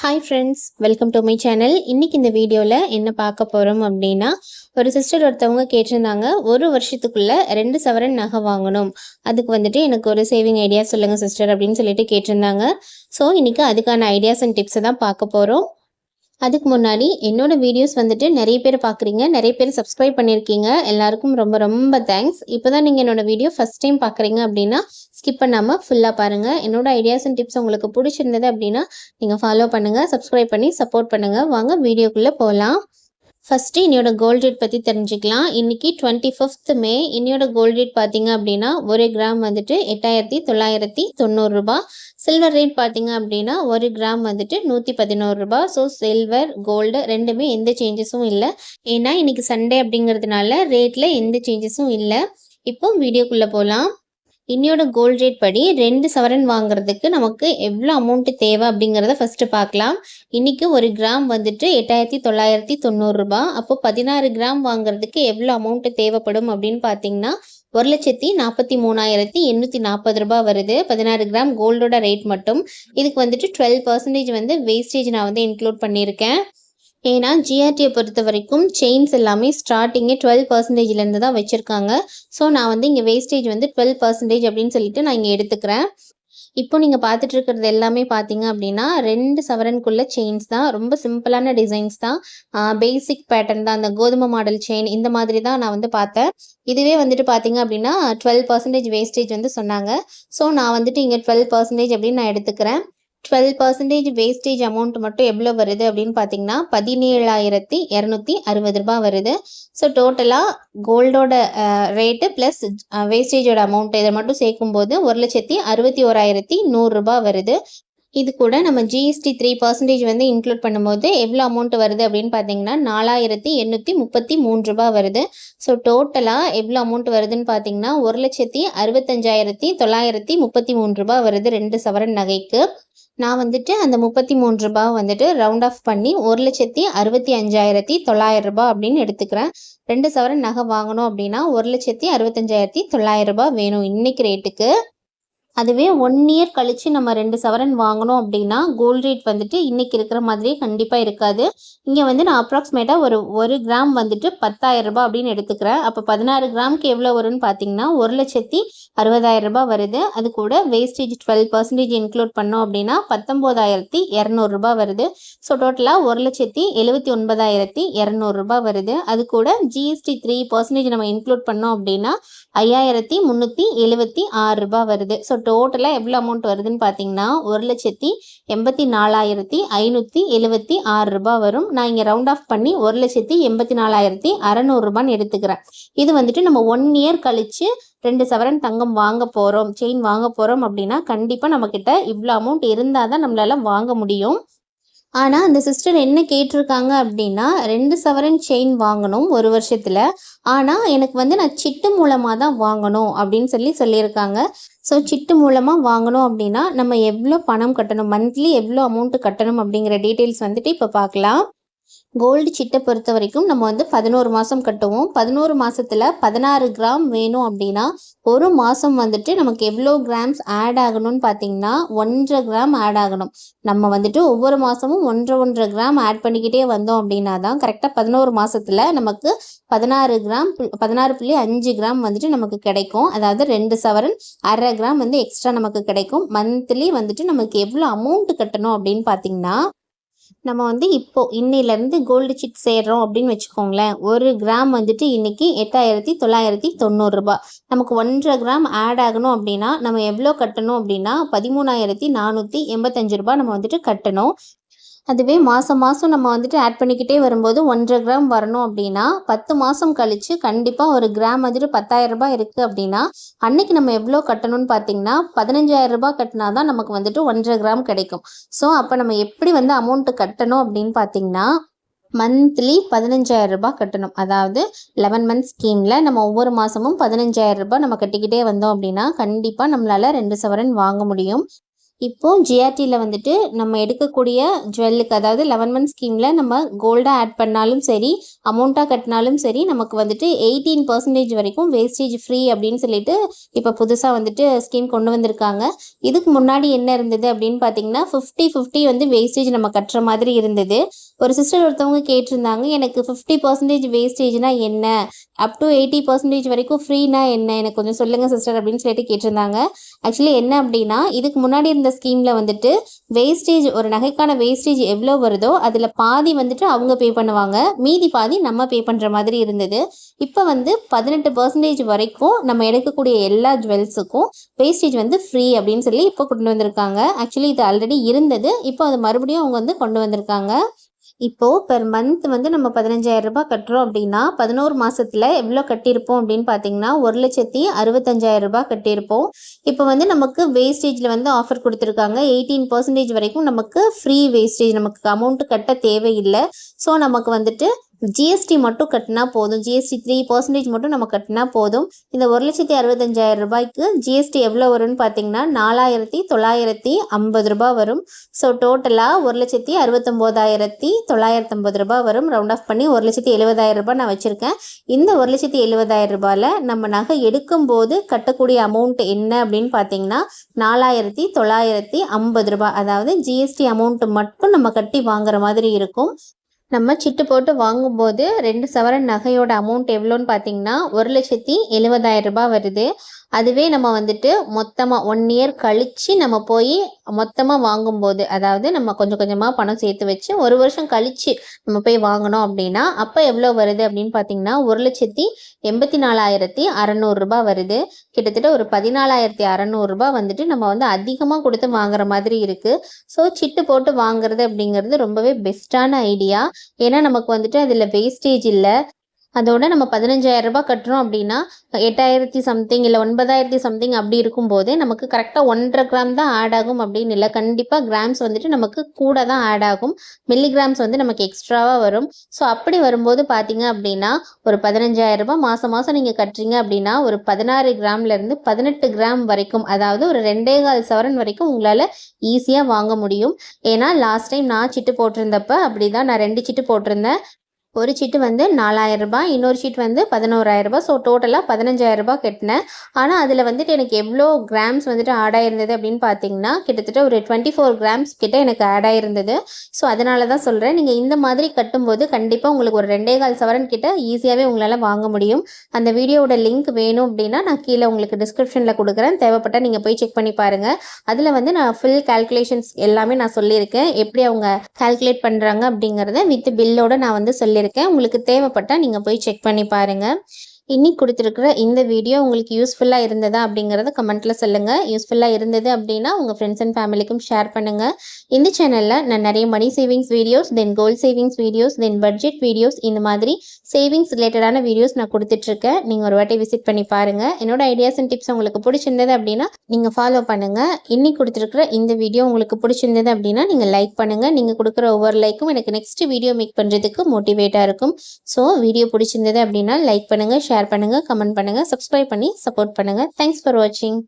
Hi friends welcome to my channel இன்றைக்கி இந்த வீடியோவில் என்ன பார்க்க போகிறோம் அப்படின்னா ஒரு சிஸ்டர் ஒருத்தவங்க கேட்டிருந்தாங்க ஒரு வருஷத்துக்குள்ளே ரெண்டு சவரன் நகை வாங்கணும். அதுக்கு வந்துட்டு எனக்கு ஒரு சேவிங் ஐடியா சொல்லுங்கள் சிஸ்டர் அப்படின்னு சொல்லிட்டு கேட்டிருந்தாங்க. ஸோ இன்றைக்கி அதுக்கான ஐடியாஸ் அண்ட் டிப்ஸை தான் பார்க்க போகிறோம் அதுக்கு முன்னாடி என்னோட வீடியோஸ் வந்துட்டு நிறைய பேர் பார்க்குறீங்க நிறைய பேர் சப்ஸ்கிரைப் பண்ணியிருக்கீங்க. எல்லாருக்கும் ரொம்ப ரொம்ப தேங்க்ஸ் இப்போ தான் நீங்கள் என்னோட வீடியோ ஃபஸ்ட் டைம் பார்க்குறீங்க அப்படின்னா ஸ்கிப் பண்ணாமல் ஃபுல்லாக பாருங்கள் என்னோட ஐடியாஸ் அண்ட் டிப்ஸ் உங்களுக்கு பிடிச்சிருந்தது அப்படின்னா நீங்கள் ஃபாலோ பண்ணுங்கள் சப்ஸ்கிரைப் பண்ணி சப்போர்ட் பண்ணுங்கள் வாங்க வீடியோக்குள்ளே போகலாம் ஃபஸ்ட்டு இன்னையோட கோல்ட் ரேட் பற்றி தெரிஞ்சுக்கலாம். இன்றைக்கி டுவெண்ட்டி ஃபிஃப்த் மே இன்னையோட கோல்ட் ரேட் பார்த்தீங்க அப்படின்னா ஒரு கிராம் வந்துட்டு எட்டாயிரத்தி தொள்ளாயிரத்தி தொண்ணூறுரூபா சில்வர் ரேட் பார்த்தீங்க அப்படின்னா ஒரு கிராம் வந்துட்டு நூற்றி பதினோரு ரூபாய் ஸோ சில்வர் கோல்டு ரெண்டுமே எந்த சேஞ்சஸும் இல்லை. ஏன்னா இன்றைக்கி சண்டே அப்படிங்கிறதுனால ரேட்டில் எந்த சேஞ்சஸும் இல்லை. இப்போ வீடியோக்குள்ளே போகலாம் இன்னியோட கோல்ட் ரேட் படி ரெண்டு சவரன் வாங்குறதுக்கு நமக்கு எவ்வளோ அமௌண்ட் தேவை அப்படிங்கிறத ஃபஸ்ட்டு பார்க்கலாம். இன்றைக்கி ஒரு கிராம் வந்துட்டு எட்டாயிரத்தி தொள்ளாயிரத்தி தொண்ணூறுரூபா அப்போ பதினாறு கிராம் வாங்குறதுக்கு எவ்வளோ அமௌண்ட் தேவைப்படும் அப்படின்னு பார்த்தீங்கன்னா ஒரு லட்சத்தி நாற்பத்தி மூணாயிரத்தி எண்ணூற்றி நாற்பது ரூபாய் வருது. பதினாறு கிராம் கோல்டோட ரேட் மட்டும். இதுக்கு வந்துட்டு டுவெல் பர்சன்டேஜ் வந்து வேஸ்டேஜ் நான் வந்து இன்க்ளூட் பண்ணியிருக்கேன். ஏன்னா ஜிஆர்டியை பொறுத்த வரைக்கும் செயின்ஸ் எல்லாமே ஸ்டார்டிங்கே டுவெல் பர்சன்டேஜ்லேருந்து தான் வச்சுருக்காங்க. ஸோ நான் வந்து இங்கே வேஸ்டேஜ் வந்து டுவெல் பர்சன்டேஜ் அப்படின்னு சொல்லிட்டு நான் இங்கே எடுத்துக்கிறேன். இப்போ நீங்கள் பார்த்துட்டு இருக்கிறது எல்லாமே பார்த்தீங்க அப்படின்னா ரெண்டு சவரனுக்குள்ள செயின்ஸ் தான். ரொம்ப சிம்பிளான டிசைன்ஸ் தான். பேசிக் பேட்டர்ன் தான். அந்த கோதுமை மாடல் செயின் இந்த மாதிரி தான் நான் வந்து பார்த்தேன். இதுவே வந்துட்டு பார்த்தீங்க அப்படின்னா டுவெல் பர்சன்டேஜ் வேஸ்டேஜ் வந்து சொன்னாங்க. ஸோ நான் வந்துட்டு இங்கே டுவெல் பர்சன்டேஜ் அப்படின்னு நான் எடுத்துக்கிறேன். டுவெல் பர்சன்டேஜ் வேஸ்டேஜ் அமௌண்ட் மட்டும் எவ்வளோ வருது அப்படின்னு பார்த்தீங்கன்னா பதினேழாயிரத்தி இரநூத்தி அறுபது ரூபாய் வருது. ஸோ டோட்டலாக கோல்டோட ரேட்டு ப்ளஸ் வேஸ்டேஜோட அமௌண்ட் இதை மட்டும் சேர்க்கும்போது ஒரு லட்சத்தி அறுபத்தி ஓராயிரத்தி நூறுரூபா வருது. இது கூட நம்ம ஜிஎஸ்டி த்ரீ பர்சன்டேஜ் வந்து இன்க்ளூட் பண்ணும்போது எவ்வளோ அமௌண்ட் வருது அப்படின்னு பார்த்தீங்கன்னா நாலாயிரத்தி எண்ணூற்றி முப்பத்தி மூணு ரூபா வருது. ஸோ டோட்டலாக எவ்வளோ அமௌண்ட் வருதுன்னு பார்த்தீங்கன்னா ஒரு லட்சத்தி அறுபத்தஞ்சாயிரத்தி தொள்ளாயிரத்தி முப்பத்தி மூணு ரூபா வருது ரெண்டு சவரன் நகைக்கு. நான் வந்துட்டு அந்த முப்பத்தி மூன்று ரூபாய் வந்துட்டு ரவுண்ட் ஆஃப் பண்ணி ஒரு லட்சத்தி அறுபத்தி அஞ்சாயிரத்தி தொள்ளாயிரம் ரூபாய் அப்படின்னு எடுத்துக்கிறேன். ரெண்டு சவரன் நகை வாங்கணும் அப்படின்னா ஒரு லட்சத்தி அறுபத்தஞ்சாயிரத்தி தொள்ளாயிரம் ரூபாய் வேணும் இன்னைக்கு ரேட்டுக்கு அதுவே ஒன் இயர் கழித்து நம்ம ரெண்டு சவரன் வாங்கினோம் அப்படின்னா கோல்ட் ரேட் வந்துட்டு இன்றைக்கி இருக்கிற மாதிரியே கண்டிப்பாக இருக்காது. இங்கே வந்து நான் அப்ராக்சிமேட்டாக ஒரு ஒரு கிராம் வந்துட்டு பத்தாயிரம் ரூபாய் அப்படின்னு எடுத்துக்கிறேன். அப்போ பதினாறு கிராமுக்கு எவ்வளோ வரும்னு பார்த்தீங்கன்னா ஒரு லட்சத்தி அறுபதாயிரம் ரூபாய் வருது. அது கூட வேஸ்டேஜ் டுவெல் பர்சன்டேஜ் இன்க்ளூட் பண்ணோம் அப்படின்னா பத்தொம்போதாயிரத்தி இரநூறுபா வருது. ஸோ டோட்டலாக ஒரு லட்சத்தி எழுபத்தி ஒன்பதாயிரத்தி இரநூறுபா வருது. அது கூட ஜிஎஸ்டி த்ரீ பர்சன்டேஜ் நம்ம இன்க்ளூட் பண்ணோம் அப்படின்னா ஐயாயிரத்தி முந்நூற்றி எழுபத்தி ஆறு ரூபாய் வருது. ஸோ டோட்டலாக எவ்வளோ அமௌண்ட் வருதுன்னு பார்த்தீங்கன்னா ஒரு லட்சத்தி எண்பத்தி நாலாயிரத்தி ஐநூற்றி எழுபத்தி ஆறு ரூபாய் வரும். நான் இங்கே ரவுண்ட் ஆஃப் பண்ணி ஒரு லட்சத்தி எண்பத்தி நாலாயிரத்தி அறநூறுபான்னு எடுத்துக்கிறேன். இது வந்துட்டு நம்ம ஒன் இயர் கழித்து ரெண்டு சவரன் தங்கம் வாங்க போகிறோம் செயின் வாங்க போகிறோம் அப்படின்னா கண்டிப்பாக நம்மக்கிட்ட இவ்வளோ அமௌண்ட் இருந்தால் தான் நம்மளால் வாங்க முடியும். ஆனால் அந்த சிஸ்டர் என்ன கேட்டிருக்காங்க அப்படின்னா ரெண்டு சவரன் செயின் வாங்கணும் ஒரு வருஷத்தில். ஆனால் எனக்கு வந்து நான் சிட்டு மூலமாக தான் வாங்கணும் அப்படின்னு சொல்லி சொல்லியிருக்காங்க. ஸோ சிட்டு மூலமாக வாங்கணும் அப்படின்னா நம்ம எவ்வளோ பணம் கட்டணும் மந்த்லி எவ்வளோ அமௌண்ட்டு கட்டணும் அப்படிங்கிற டீட்டெயில்ஸ் வந்துட்டு இப்போ பார்க்கலாம். கோல்டு சிட்டை பொறுத்த வரைக்கும் நம்ம வந்து பதினோரு மாதம் கட்டுவோம். பதினோரு மாதத்தில் பதினாறு கிராம் வேணும் அப்படின்னா ஒரு மாதம் வந்துட்டு நமக்கு எவ்வளோ கிராம்ஸ் ஆட் ஆகணும்னு பார்த்தீங்கன்னா ஒன்றரை கிராம் ஆட் ஆகணும். நம்ம வந்துட்டு ஒவ்வொரு மாதமும் ஒன்றரை ஒன்றரை கிராம் ஆட் பண்ணிக்கிட்டே வந்தோம் அப்படின்னா தான் கரெக்டாக பதினோரு மாதத்தில் நமக்கு பதினாறு கிராம் பதினாறு புள்ளி அஞ்சு கிராம் வந்துட்டு நமக்கு கிடைக்கும். அதாவது ரெண்டு சவரன் அரை கிராம் வந்து எக்ஸ்ட்ரா நமக்கு கிடைக்கும். மந்த்லி வந்துட்டு நமக்கு எவ்வளோ அமௌண்ட் கட்டணும் அப்படின்னு பார்த்தீங்கன்னா நம்ம வந்து இப்போ இன்னிலேருந்து கோல்டு சிட் சேர்றோம் அப்படின்னு வச்சுக்கோங்களேன். ஒரு கிராம் வந்துட்டு இன்னைக்கு எட்டாயிரத்தி தொள்ளாயிரத்தி தொண்ணூறுரூபா நமக்கு ஒன்றரை கிராம் ஆட் ஆகணும் அப்படின்னா நம்ம எவ்வளோ கட்டணும் அப்படின்னா பதிமூணாயிரத்தி நானூற்றி எண்பத்தஞ்சு ரூபாய் நம்ம வந்துட்டு கட்டணும். அதுவே மாதம் மாதம் நம்ம வந்துட்டு ஆட் பண்ணிக்கிட்டே வரும்போது ஒன்றரை கிராம் வரணும் அப்படின்னா பத்து மாதம் கழித்து கண்டிப்பாக ஒரு கிராம் வந்துட்டு பத்தாயிரம் ரூபாய் இருக்குது அப்படின்னா அன்னைக்கு நம்ம எவ்வளோ கட்டணும்னு பார்த்தீங்கன்னா பதினஞ்சாயிரம் ரூபாய் கட்டினா தான் நமக்கு வந்துட்டு ஒன்றரை கிராம் கிடைக்கும். ஸோ அப்போ நம்ம எப்படி வந்து அமௌண்ட்டு கட்டணும் அப்படின்னு பார்த்தீங்கன்னா மந்த்லி பதினஞ்சாயிரம் ரூபாய் கட்டணும். அதாவது லெவன் மந்த் ஸ்கீமில் நம்ம ஒவ்வொரு மாதமும் பதினஞ்சாயிரம் ரூபாய் நம்ம கட்டிக்கிட்டே வந்தோம் அப்படின்னா கண்டிப்பாக நம்மளால் ரெண்டு சவரன் வாங்க முடியும். இப்போ ஜிஆர்டியில் வந்துட்டு நம்ம எடுக்கக்கூடிய ஜுவல்லுக்கு அதாவது லெவன் மந்த் ஸ்கீமில் நம்ம கோல்டாக ஆட் பண்ணாலும் சரி அமௌண்ட்டாக கட்டினாலும் சரி நமக்கு வந்துட்டு எயிட்டீன் பர்சன்டேஜ் வரைக்கும் வேஸ்டேஜ் ஃப்ரீ அப்படின்னு சொல்லிட்டு இப்போ புதுசாக வந்துட்டு ஸ்கீம் கொண்டு வந்திருக்காங்க. இதுக்கு முன்னாடி என்ன இருந்தது அப்படின்னு பார்த்தீங்கன்னா ஃபிஃப்டி ஃபிஃப்டி வந்து வேஸ்டேஜ் நம்ம கட்டுற மாதிரி இருந்தது. ஒரு சிஸ்டர் ஒருத்தவங்க கேட்டிருந்தாங்க எனக்கு ஃபிஃப்டி பர்சன்டேஜ் வேஸ்டேஜ்னா என்ன? அப் டு எயிட்டி பர்சன்டேஜ் வரைக்கும் ஃப்ரீனா என்ன? எனக்கு கொஞ்சம் சொல்லுங்கள் சிஸ்டர் அப்படின்னு சொல்லிட்டு கேட்டிருந்தாங்க. ஆக்சுவலி என்ன அப்படின்னா இதுக்கு முன்னாடி இருந்த ஸ்கீமில் வந்துட்டு வேஸ்டேஜ் ஒரு நகைக்கான வேஸ்டேஜ் எவ்வளோ வருதோ அதில் பாதி வந்துட்டு அவங்க பே பண்ணுவாங்க. மீதி பாதி நம்ம பே பண்ணுற மாதிரி இருந்தது. இப்போ வந்து பதினெட்டு பர்சன்டேஜ் வரைக்கும் நம்ம எடுக்கக்கூடிய எல்லா ஜுவல்ஸுக்கும் வேஸ்டேஜ் வந்து ஃப்ரீ அப்படின்னு சொல்லி இப்போ கொண்டு வந்திருக்காங்க. ஆக்சுவலி இது ஆல்ரெடி இருந்தது. இப்போ அது மறுபடியும் அவங்க வந்து கொண்டு வந்திருக்காங்க. இப்போது பெர் மந்த் வந்து நம்ம பதினஞ்சாயிரம் ரூபாய் கட்டுறோம் அப்படின்னா பதினோரு மாசத்துல எவ்வளோ கட்டியிருப்போம் அப்படின்னு பார்த்தீங்கன்னா ஒரு லட்சத்தி அறுபத்தஞ்சாயிரம் ரூபாய் கட்டியிருப்போம். இப்போ வந்து நமக்கு வேஸ்டேஜில் வந்து ஆஃபர் கொடுத்துருக்காங்க. எயிட்டீன் பர்சன்டேஜ் வரைக்கும் நமக்கு ஃப்ரீ வேஸ்டேஜ் நமக்கு அமௌண்ட் கட்ட தேவையில்லை. ஸோ நமக்கு வந்துட்டு ஜிஎஸ்டி மட்டும் கட்டினா போதும். ஜிஎஸ்டி த்ரீ பர்சன்டேஜ் மட்டும் நம்ம கட்டினா போதும். இந்த ஒரு லட்சத்தி அறுபத்தஞ்சாயிரம் ரூபாய்க்கு ஜிஎஸ்டி எவ்வளோ வரும்னு பார்த்தீங்கன்னா நாலாயிரத்தி தொள்ளாயிரத்தி ஐம்பது ரூபாய் வரும். ஸோ டோட்டலாக ஒரு லட்சத்தி அறுபத்தொம்போதாயிரத்தி தொள்ளாயிரத்தி ஐம்பது ரூபாய் வரும். ரவுண்ட் ஆஃப் பண்ணி ஒரு லட்சத்தி எழுபதாயிரம் ரூபாய் நான் வச்சுருக்கேன். இந்த ஒரு லட்சத்தி எழுபதாயிரம் ரூபாயில் நம்ம நகை எடுக்கும்போது கட்டக்கூடிய அமௌண்ட் என்ன அப்படின்னு பார்த்தீங்கன்னா நாலாயிரத்தி தொள்ளாயிரத்தி ஐம்பது ரூபாய். அதாவது ஜிஎஸ்டி அமௌண்ட் மட்டும் நம்ம கட்டி வாங்குற மாதிரி இருக்கும். நம்ம சிட்டு போட்டு வாங்கும்போது ரெண்டு சவரன் நகையோட அமௌண்ட் எவ்வளோன்னு பார்த்தீங்கன்னா ஒரு லட்சத்தி எழுபதாயிரம் ரூபாய் வருது. அதுவே நம்ம வந்துட்டு மொத்தமாக ஒன் இயர் கழித்து நம்ம போய் மொத்தமாக வாங்கும்போது அதாவது நம்ம கொஞ்சம் கொஞ்சமாக பணம் சேர்த்து வச்சு ஒரு வருஷம் கழித்து நம்ம போய் வாங்கினோம் அப்படின்னா அப்போ எவ்வளோ வருது அப்படின்னு பார்த்தீங்கன்னா ஒரு லட்சத்தி எண்பத்தி நாலாயிரத்தி அறநூறுரூபா வருது. கிட்டத்தட்ட ஒரு பதினாலாயிரத்தி அறநூறுரூபா வந்துட்டு நம்ம வந்து அதிகமாக கொடுத்து வாங்குற மாதிரி இருக்குது ஸோ சிட்டு போட்டு வாங்குறது அப்படிங்கிறது ரொம்பவே பெஸ்ட்டான ஐடியா ஏன்னா நமக்கு வந்துட்டு அதில் வேஸ்டேஜ் இல்லை. அதோட நம்ம பதினஞ்சாயிரம் ரூபாய் கட்டுறோம் அப்படின்னா எட்டாயிரத்தி சம்திங் இல்லை ஒன்பதாயிரத்தி சம்திங் அப்படி இருக்கும்போது நமக்கு கரெக்டாக ஒன்றரை கிராம் தான் ஆட் ஆகும் அப்படின்னு இல்லை. கண்டிப்பாக கிராம்ஸ் வந்துட்டு நமக்கு கூட தான் ஆட் ஆகும். மில்லிகிராம்ஸ் வந்து நமக்கு எக்ஸ்ட்ராவாக வரும். ஸோ அப்படி வரும்போது பார்த்தீங்க அப்படின்னா ஒரு பதினஞ்சாயிரம் ரூபாய் மாதம் மாதம் நீங்கள் கட்டுறீங்க அப்படின்னா ஒரு பதினாறு கிராம்லேருந்து பதினெட்டு கிராம் வரைக்கும் அதாவது ஒரு ரெண்டே கால் சவரன் வரைக்கும் உங்களால் ஈஸியாக வாங்க முடியும். ஏன்னா லாஸ்ட் டைம் நான் சிட்டு போட்டிருந்தப்ப அப்படி தான் நான் ரெண்டு சிட்டு போட்டிருந்தேன். ஒரு சீட்டு வந்து நாலாயிரம் ரூபாய் இன்னொரு சீட் வந்து பதினோராயிரம் ரூபாய். ஸோ டோட்டலாக பதினஞ்சாயிரம் ரூபாய் கட்டினேன் ஆனால் அதில் வந்துட்டு எனக்கு எவ்வளோ கிராம்ஸ் வந்துட்டு ஆட் ஆயிருந்தது அப்படின்னு பார்த்தீங்கன்னா கிட்டத்தட்ட ஒரு டுவெண்ட்டி ஃபோர் கிராம்ஸ் கிட்ட எனக்கு ஆட் ஆயிருந்தது. ஸோ அதனால தான் சொல்கிறேன் நீங்கள் இந்த மாதிரி கட்டும்போது கண்டிப்பாக உங்களுக்கு ஒரு ரெண்டே கால் சவரன் கிட்ட ஈஸியாகவே உங்களால் வாங்க முடியும். அந்த வீடியோவோட லிங்க் வேணும் அப்படின்னா நான் கீழே உங்களுக்கு டிஸ்கிரிப்ஷனில் கொடுக்குறேன். தேவைப்பட்டால் நீங்கள் போய் செக் பண்ணி பாருங்கள் அதில் வந்து நான் ஃபுல் கால்குலேஷன்ஸ் எல்லாமே நான் சொல்லியிருக்கேன். எப்படி அவங்க கால்குலேட் பண்ணுறாங்க அப்படிங்கிறத வித் பில்லோட நான் வந்து சொல்லி இருக்கேன் உங்களுக்கு தேவைப்பட்டால் நீங்கள் போய் செக் பண்ணி பாருங்கள் இன்னைக்கு கொடுத்துருக்குற இந்த வீடியோ உங்களுக்கு யூஸ்ஃபுல்லாக இருந்ததா அப்படிங்கிறத கமெண்ட்டில் சொல்லுங்கள் யூஸ்ஃபுல்லாக இருந்தது அப்படின்னா உங்கள் ஃப்ரெண்ட்ஸ் அண்ட் ஃபேமிலிக்கும் ஷேர் பண்ணுங்கள் இந்த சேனலில் நான் நிறைய money savings videos then gold savings videos then budget videos இந்த மாதிரி சேவிங்ஸ் ரிலேட்டடான வீடியோஸ் நான் கொடுத்துட்ருக்கேன். நீங்கள் ஒரு வாட்டி விசிட் பண்ணி பாருங்கள் என்னோட ஐடியாஸ் அண்ட் டிப்ஸ் உங்களுக்கு பிடிச்சிருந்தது அப்படின்னா நீங்கள் ஃபாலோ பண்ணுங்கள் இன்னைக்கு கொடுத்துருக்குற இந்த வீடியோ உங்களுக்கு பிடிச்சிருந்தது அப்படின்னா நீங்கள் லைக் பண்ணுங்கள் நீங்கள் கொடுக்குற ஒவ்வொரு லைக்கும் எனக்கு நெக்ஸ்ட் வீடியோ மேக் பண்ணுறதுக்கு மோட்டிவேட்டாக இருக்கும். ஸோ வீடியோ பிடிச்சிருந்தது அப்படின்னா லைக் பண்ணுங்கள் ஷேர் ஷேர் பண்ணுங்கள் கமெண்ட் பண்ணுங்கள் சப்ஸ்கிரைப் பண்ணி சப்போர்ட் பண்ணுங்கள் தேங்க்ஸ் ஃபார் வாட்சிங்